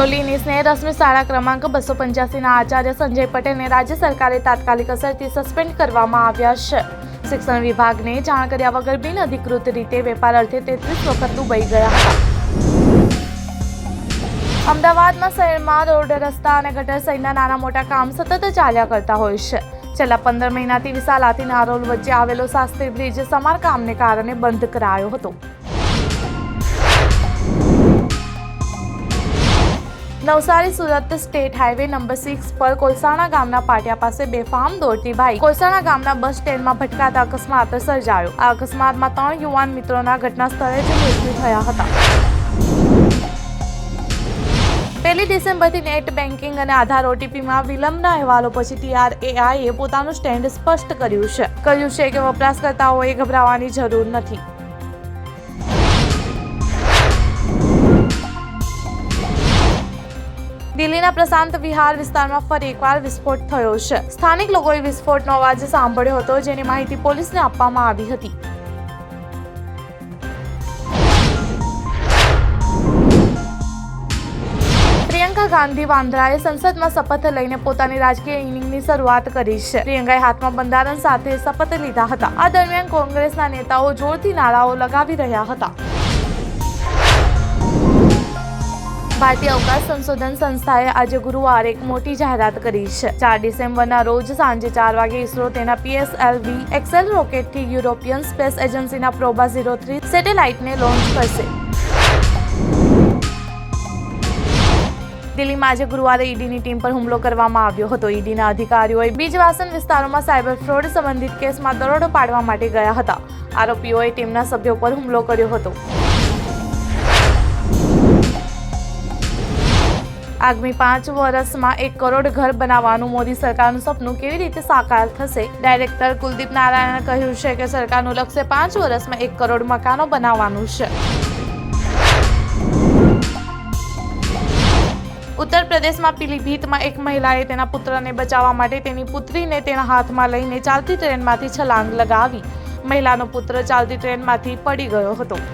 ગિરોલીની સ્નેહ રસમી શાળા ક્રમાંક બસો પંચ્યાસીના આચાર્ય સંજય પટેલને રાજ્ય સરકારે તાત્કાલિક અસરથી સસ્પેન્ડ કરવામાં આવ્યા છે. શિક્ષણ વિભાગને જાણ કર્યા વગર બિનઅધિકૃત રીતે વેપાર અર્થે તેત્રીસ વખત દુબઈ ગયા હતા. અમદાવાદમાં શહેરમાં રોડ રસ્તા અને ગટર સહિતના નાના મોટા કામ સતત ચાલ્યા કરતા હોય છે. છેલ્લા પંદર મહિનાથી વિશાલાથી નારોલ વચ્ચે આવેલો શાસ્ત્રી બ્રિજ સમારકામને કારણે બંધ કરાયો હતો. Navsari, Surat state highway number six પર કોલસાણા ગામના પાટિયા પાસે બેફામ દોડતી ભાઈ કોલસાણા ગામના બસ સ્ટેન્ડમાં ભટકાતા અકસ્માત સર્જાયો. આ અકસ્માતમાં ત્રણ યુવાન મિત્રોના ઘટના સ્થળે જ મૃત્યુ થયા હતા. પહેલી ડિસેમ્બરથી નેટ બેન્કિંગ અને આધાર ઓટીપીમાં વિલંબના અહેવાલો પછી ટીઆરએઆઈએ પોતાનું સ્ટેન્ડ સ્પષ્ટ કર્યું છે. કહ્યું છે કે વપરાશકર્તાઓએ ગભરાવાની જરૂર નથી. દિલ્હીના પ્રશાંત વિહાર વિસ્તારમાં ફરી એકવાર વિસ્ફોટ થયો છે. સ્થાનિક લોકોએ વિસ્ફોટનો અવાજ સાંભળ્યો હતો, જેની માહિતી પોલીસને આપવામાં આવી હતી. પ્રિયંકા ગાંધી વાંદ્રાએ સંસદમાં શપથ લઈને પોતાની રાજકીય ઇનિંગની શરૂઆત કરી છે. પ્રિયંકાએ હાથમાં બંધારણ સાથે શપથ લીધા હતા. આ દરમિયાન કોંગ્રેસના નેતાઓ જોરથી નારાઓ લગાવી રહ્યા હતા. ભારતીય અવકાશ સંશોધન સંસ્થાએ આજે ગુરુવારે એક મોટી જાહેરાત કરી છે. ચાર ડિસેમ્બરના રોજ સાંજે ચાર વાગે ઇસરો તેના પીએસએલવી એક્સેલ રોકેટથી યુરોપિયન સ્પેસ એજન્સીના પ્રોબા ઝીરો થ્રી સેટેલાઇટને લોન્ચ કરશે. દિલ્હીમાં આજે ગુરુવારે ઈડીની ટીમ પર હુમલો કરવામાં આવ્યો હતો. ઈડીના અધિકારીઓએ બીજવાસન વિસ્તારોમાં સાયબર ફ્રોડ સંબંધિત કેસમાં દરોડો પાડવા માટે ગયા હતા. આરોપીઓએ ટીમના સભ્યો પર હુમલો કર્યો હતો. આગામી પાંચ વર્ષમાં એક કરોડ ઘર બનાવવાનું મોદી સરકારનું સપનું કેવી રીતે સાકાર થશે? ડાયરેક્ટર કુલદીપ નારાયણે કહ્યું છે કે સરકારનું લક્ષ્ય પાંચ વર્ષમાં એક કરોડ મકાનો બનાવવાનું છે. ઉત્તર પ્રદેશમાં પીલીભીતમાં એક મહિલાએ તેના પુત્રને બચાવવા માટે તેની પુત્રીને તેના હાથમાં લઈને ચાલતી ટ્રેનમાંથી છલાંગ લગાવી. મહિલાનો પુત્ર ચાલતી ટ્રેનમાંથી પડી ગયો હતો.